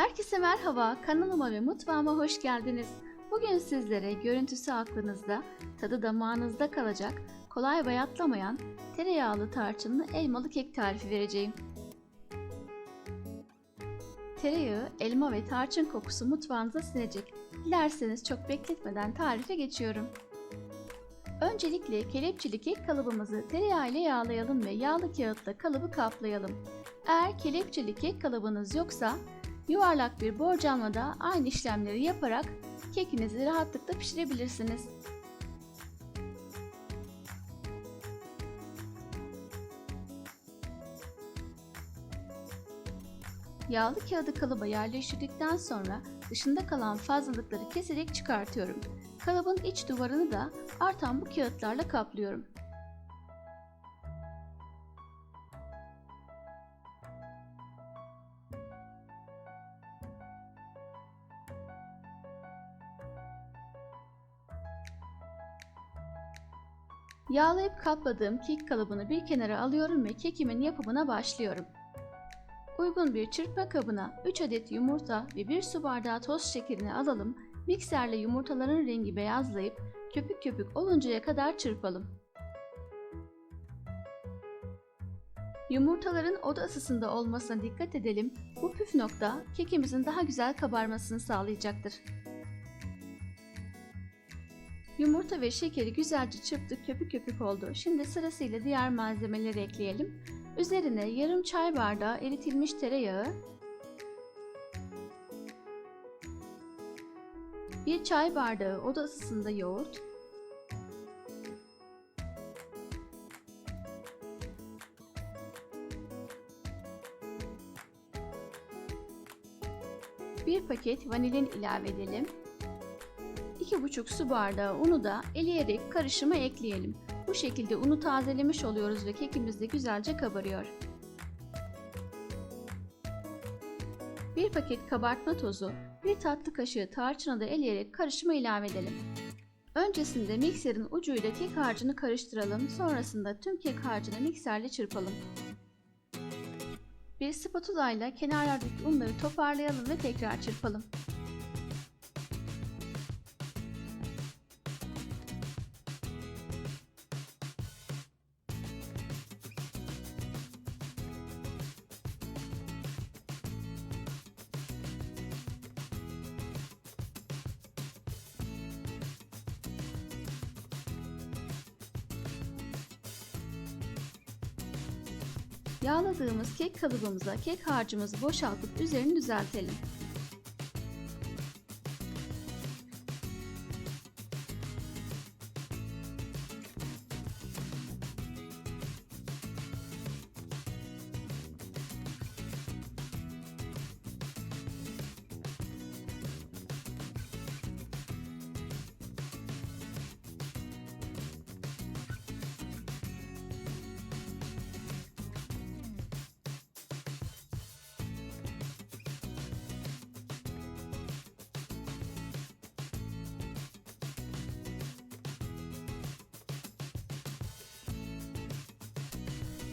Herkese merhaba, kanalıma ve mutfağıma hoş geldiniz. Bugün sizlere görüntüsü aklınızda, tadı damağınızda kalacak, kolay bayatlamayan, tereyağlı tarçınlı elmalı kek tarifi vereceğim. Tereyağı, elma ve tarçın kokusu mutfağınıza sinecek. Dilerseniz çok bekletmeden tarife geçiyorum. Öncelikle kelepçeli kek kalıbımızı tereyağı ile yağlayalım ve yağlı kağıtla kalıbı kaplayalım. Eğer kelepçeli kek kalıbınız yoksa yuvarlak bir borcamla da aynı işlemleri yaparak kekinizi rahatlıkla pişirebilirsiniz. Yağlı kağıdı kalıba yerleştirdikten sonra dışında kalan fazlalıkları keserek çıkartıyorum. Kalıbın iç duvarını da artan bu kağıtlarla kaplıyorum. Yağlayıp kapladığım kek kalıbını bir kenara alıyorum ve kekimin yapımına başlıyorum. Uygun bir çırpma kabına 3 adet yumurta ve 1 su bardağı toz şekerini alalım. Mikserle yumurtaların rengi beyazlayıp köpük köpük oluncaya kadar çırpalım. Yumurtaların oda ısısında olmasına dikkat edelim. Bu püf nokta kekimizin daha güzel kabarmasını sağlayacaktır. Yumurta ve şekeri güzelce çırptık köpük köpük oldu. Şimdi sırasıyla diğer malzemeleri ekleyelim. Üzerine yarım çay bardağı eritilmiş tereyağı, 1 çay bardağı oda ısısında yoğurt, bir paket vanilin ilave edelim. 2,5 su bardağı unu da eleyerek karışıma ekleyelim. Bu şekilde unu tazelemiş oluyoruz ve kekimiz de güzelce kabarıyor. Bir paket kabartma tozu, bir tatlı kaşığı tarçını da eleyerek karışıma ilave edelim. Öncesinde mikserin ucuyla kek harcını karıştıralım, sonrasında tüm kek harcını mikserle çırpalım. Bir spatula ile kenarlardaki unları toparlayalım ve tekrar çırpalım. Yağladığımız kek kalıbımıza kek harcımızı boşaltıp üzerini düzeltelim.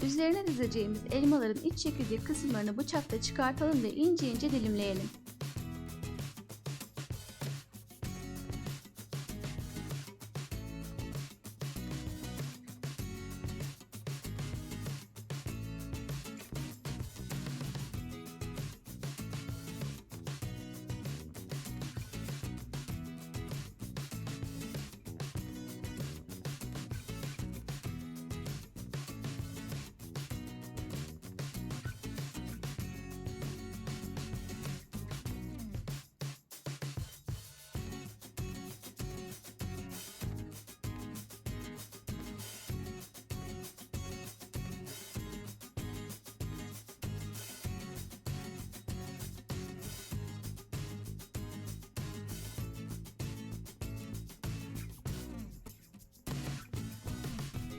Üzerine dizeceğimiz elmaların iç çekirdek kısımlarını bıçakla çıkartalım ve ince ince dilimleyelim.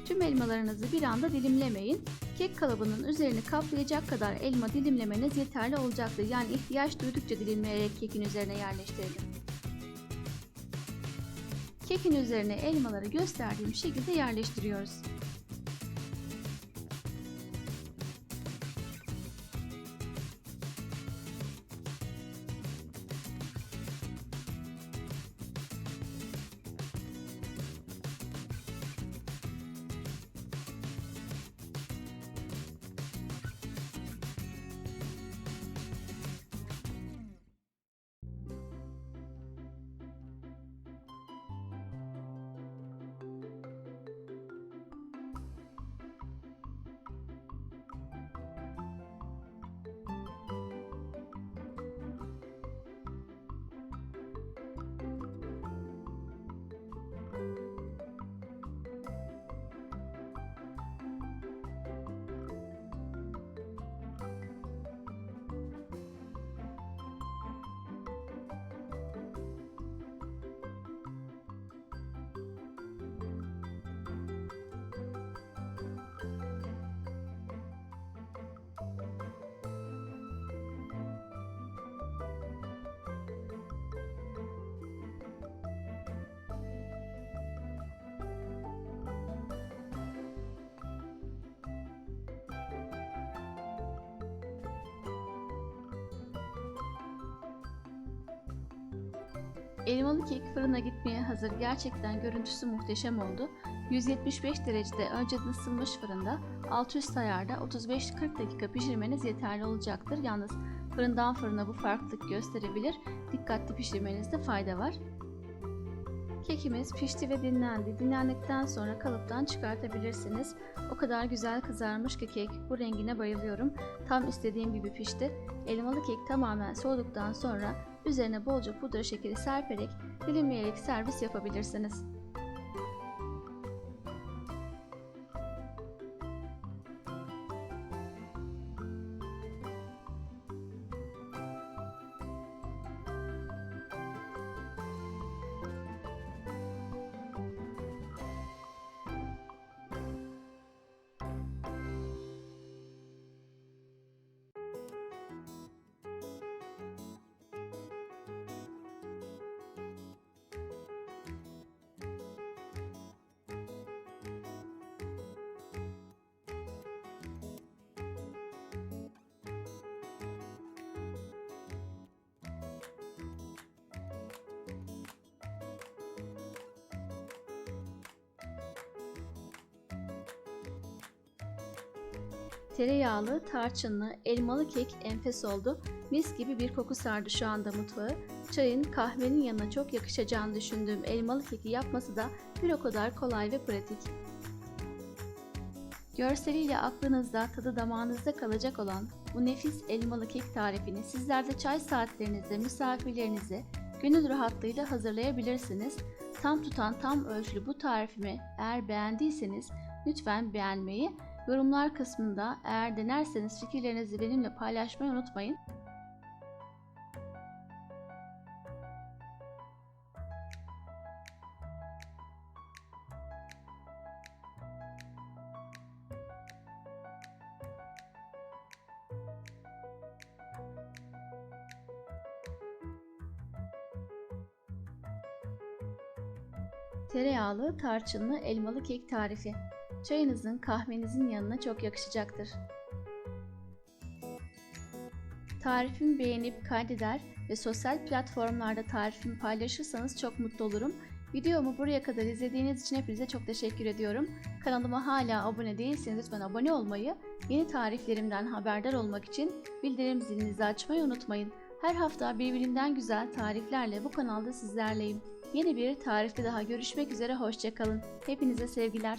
Tüm elmalarınızı bir anda dilimlemeyin. Kek kalıbının üzerini kaplayacak kadar elma dilimlemeniz yeterli olacaktır. Yani ihtiyaç duydukça dilimleyerek kekin üzerine yerleştirelim. Kekin üzerine elmaları gösterdiğim şekilde yerleştiriyoruz. Elmalı kek fırına gitmeye hazır. Gerçekten görüntüsü muhteşem oldu. 175 derecede önceden ısınmış fırında alt üst ayarda 35-40 dakika pişirmeniz yeterli olacaktır. Yalnız fırından fırına bu farklılık gösterebilir. Dikkatli pişirmenizde fayda var. Kekimiz pişti ve dinlendi. Dinlendikten sonra kalıptan çıkartabilirsiniz. O kadar güzel kızarmış ki kek. Bu rengine bayılıyorum. Tam istediğim gibi pişti. Elmalı kek tamamen soğuduktan sonra üzerine bolca pudra şekeri serperek dilimleyerek servis yapabilirsiniz. Tereyağlı, tarçınlı, elmalı kek enfes oldu. Mis gibi bir koku sardı şu anda mutfağı. Çayın, kahvenin yanına çok yakışacağını düşündüğüm elmalı keki yapması da bir o kadar kolay ve pratik. Görseliyle aklınızda, tadı damağınızda kalacak olan bu nefis elmalı kek tarifini sizler de çay saatlerinizde misafirlerinize gönül rahatlığıyla hazırlayabilirsiniz. Tam tutan tam ölçülü bu tarifimi eğer beğendiyseniz lütfen beğenmeyi, yorumlar kısmında eğer denerseniz fikirlerinizi benimle paylaşmayı unutmayın. Tereyağlı, tarçınlı, elmalı kek tarifi. Çayınızın, kahvenizin yanına çok yakışacaktır. Tarifimi beğenip kaydeder ve sosyal platformlarda tarifimi paylaşırsanız çok mutlu olurum. Videomu buraya kadar izlediğiniz için hepinize çok teşekkür ediyorum. Kanalıma hala abone değilseniz lütfen abone olmayı, yeni tariflerimden haberdar olmak için bildirim zilinizi açmayı unutmayın. Her hafta birbirinden güzel tariflerle bu kanalda sizlerleyim. Yeni bir tarifte daha görüşmek üzere hoşçakalın. Hepinize sevgiler.